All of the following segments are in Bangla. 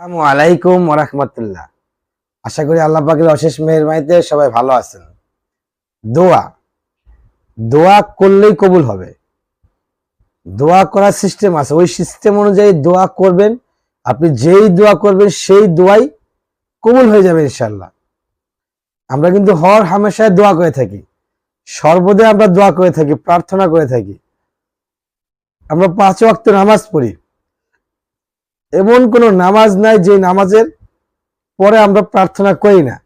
আসসালামু আলাইকুম ওরহমতুল্লাহ আশা করি আল্লাহ পাকের অশেষ মেহরবানিতে সবাই ভালো আছেন। দোয়া দোয়া করলেই কবুল হবে। দোয়া করার সিস্টেম আছে, ওই সিস্টেম অনুযায়ী দোয়া করবেন, আপনি যেই দোয়া করবেন সেই দোয়াই কবুল হয়ে যাবে ইনশাল্লাহ আমরা কিন্তু হর হামেশায় দোয়া করে থাকি সর্বদাই আমরা দোয়া করে থাকি, প্রার্থনা করে থাকি। আমরা পাঁচ ওয়াক্ত নামাজ পড়ি এমন কোন নামাজ নাই যে নামাজের পরে আমরা প্রার্থনা করি না।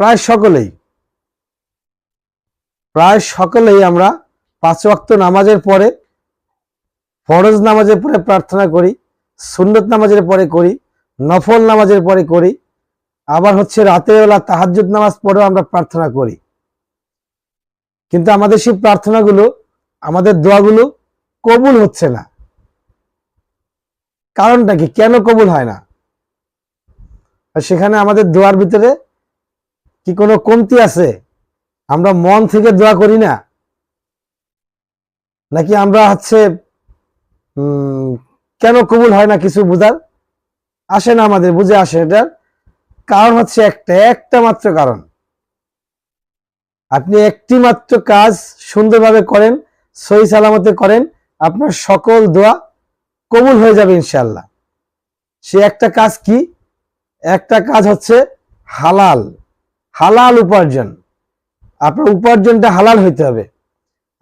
প্রায় সকলেই প্রায় সকলেই আমরা পাঁচ ওয়াক্ত নামাজের পরে, ফরজ নামাজের পরে প্রার্থনা করি, সুন্নত নামাজের পরে করি, নফল নামাজের পরে করি, আবার হচ্ছে রাতের বেলা তাহাজ্জুদ নামাজ পরেও আমরা প্রার্থনা করি। কিন্তু আমাদের সেই প্রার্থনাগুলো, আমাদের দোয়াগুলো কবুল হচ্ছে না। কারণটা কি? কেন কবুল হয় না? আর সেখানে আমাদের দোয়ার ভিতরে কি কোনো কমতি আছে? আমরা মন থেকে দোয়া করি না? নাকি আমরা হচ্ছে কেন কবুল হয় না কিছু বুঝার? আসে না আমাদের, বুঝে আসে এটার কারণ হচ্ছে একটা একটা মাত্র কারণ। আপনি একটি মাত্র কাজ সুন্দরভাবে করেন, সহি সালামতে করেন, আপনার সকল দোয়া কবুল হয়ে যাবে ইনশাল্লাহ সে একটা কাজ কি? একটা কাজ হচ্ছে হালাল হালাল উপার্জন। আপনার উপার্জনটা হালাল হইতে হবে।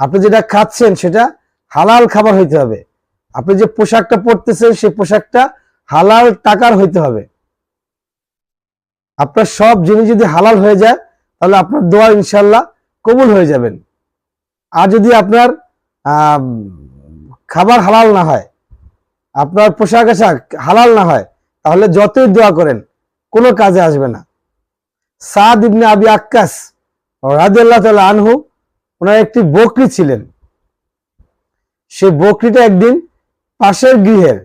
আপনি যেটা খাচ্ছেন সেটা হালাল খাবার হইতে হবে। আপনি যে পোশাকটা পরতেছেন সেই পোশাকটা হালাল টাকার হইতে হবে। আপনার সব জিনিস যদি হালাল হয়ে যায়, তাহলে আপনার দোয়া ইনশাল্লাহ কবুল হয়ে যাবেন। আর যদি আপনার খাবার হালাল না হয় আপনার পোশাক আশাক হালাল না হয়, তাহলে যতই দোয়া করেন, কোনো কাজে আসবে না। সাদ ইবনে আবি আক্কাস রাদিয়াল্লাহু তাআলা আনহু, ওনার একটি বকরি ছিলেন। সেই বকরিটা একদিন পাশের গৃহের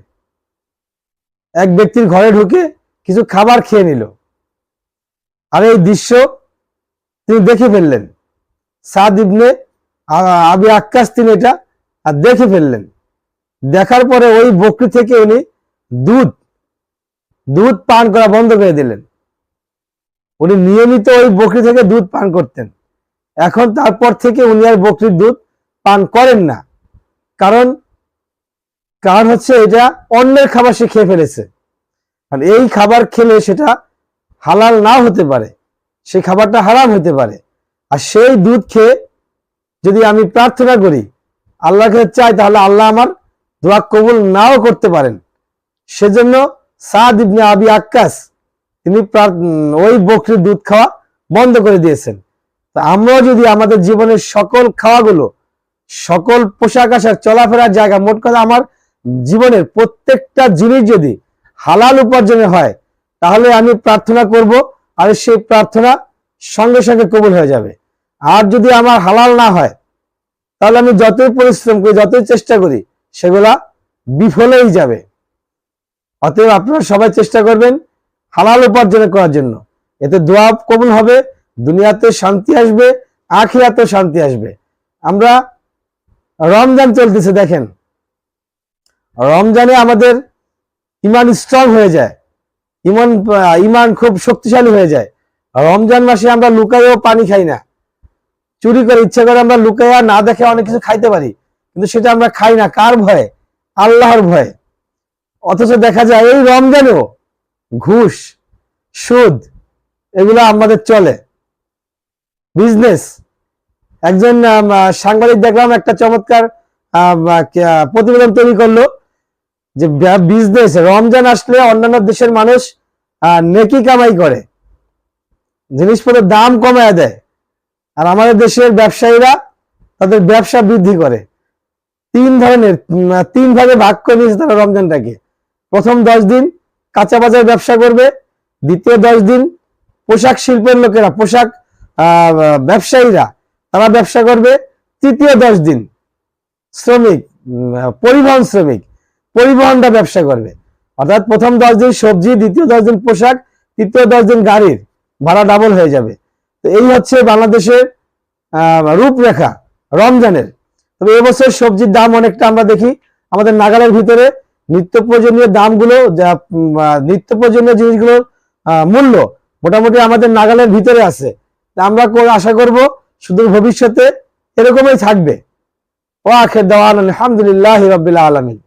এক ব্যক্তির ঘরে ঢুকে কিছু খাবার খেয়ে নিল। আর এই দৃশ্য তিনি দেখে ফেললেন। সাদ ইবনে আবি আক্কাস তিনি এটা আর দেখে ফেললেন। দেখার পরে ওই বকরি থেকে উনি দুধ দুধ পান করা বন্ধ করে দিলেন। উনি নিয়মিত ওই বকরি থেকে দুধ পান করতেন। এখন তারপর থেকে উনি আর বকরির দুধ পান করেন না। কারণ কারণ হচ্ছে এটা অন্যের খাবার সে খেয়ে ফেলেছে। এই খাবার খেলে সেটা হালাল না হতে পারে, সেই খাবারটা হারাম হতে পারে। আর সেই দুধ খেয়ে যদি আমি প্রার্থনা করি আল্লাহকে চাই তাহলে আল্লাহ আমার দোয়া কবুল নাও করতে পারেন। সেজন্য সাদ ইবনে আবি আক্কাস, তিনি ওই বকরির দুধ খাওয়া বন্ধ করে দিয়েছেন। তা আমরাও যদি আমাদের জীবনের সকল খাওয়াগুলো, সকল পোশাক আশাক, চলাফেরার জায়গা, মোট কথা আমার জীবনের প্রত্যেকটা জিনিস যদি হালাল উপার্জনে হয়, তাহলে আমি প্রার্থনা করব আর সেই প্রার্থনা সঙ্গে সঙ্গে কবুল হয়ে যাবে। আর যদি আমার হালাল না হয়, তাহলে আমি যতই পরিশ্রম করি, যতই চেষ্টা করি সেগুলা বিফলেই যাবে। অতএব আপনারা সবাই চেষ্টা করবেন হালাল উপার্জন করার জন্য। এতে দোয়া কবুল হবে, দুনিয়াতে শান্তি আসবে আখিরাতে শান্তি আসবে। আমরা রমজান চলতেছে, দেখেন। রমজানে আমাদের ইমান স্ট্রং হয়ে যায়। ইমান ইমান খুব শক্তিশালী হয়ে যায়। রমজান মাসে আমরা লুকাইও পানি খাই না। চুরি করে ইচ্ছা করে আমরা লুকাইয়া না দেখে অনেক কিছু খাইতে পারি। কিন্তু সেটা আমরা খাই না। কার ভয়ে? আল্লাহর ভয়ে। অথচ দেখা যায় এই রমজানেও ঘুষ, সুদ, এগুলো আমাদের চলে। বিজনেস। একজন সাংবাদিক দেখলাম একটা চমৎকার প্রতিবেদন তৈরি করল যে বিজনেস, রমজান আসলে অন্যান্য দেশের মানুষ নেকি কামাই করে। জিনিসপত্রের দাম কমায় দেয়। আর আমাদের দেশের ব্যবসায়ীরা তাদের ব্যবসা বৃদ্ধি করে। তিন ধরনের তিন ভাগে ভাগ করে নিয়েছে তারা রমজানটাকে। প্রথম দশ দিন কাঁচা বাজার ব্যবসা করবে, দ্বিতীয় দশ দিন পোশাক শিল্পের লোকেরা, পোশাক ব্যবসায়ীরা, তারা ব্যবসা করবে। তৃতীয় দশ দিন শ্রমিক পরিবহন শ্রমিক, পরিবহনটা ব্যবসা করবে। অর্থাৎ প্রথম দশ দিন সবজি, দ্বিতীয় দশ দিন পোশাক, তৃতীয় দশ দিন গাড়ির, ভাড়া ডাবল হয়ে যাবে। তো এই হচ্ছে বাংলাদেশের রূপরেখা রমজানের তবে এবছর সবজির দাম অনেকটা আমরা দেখি। আমাদের নাগালের ভিতরে নিত্য প্রয়োজনীয় দামগুলো নিত্য প্রয়োজনীয় জিনিসগুলোর মূল্য মোটামুটি আমাদের নাগালের ভিতরে আছে। আমরা আশা করব সুদূর ভবিষ্যতে এরকমই থাকবে। ও আখের দেওয়ান আলহামদুলিল্লাহ রবিল্লা আলমিন।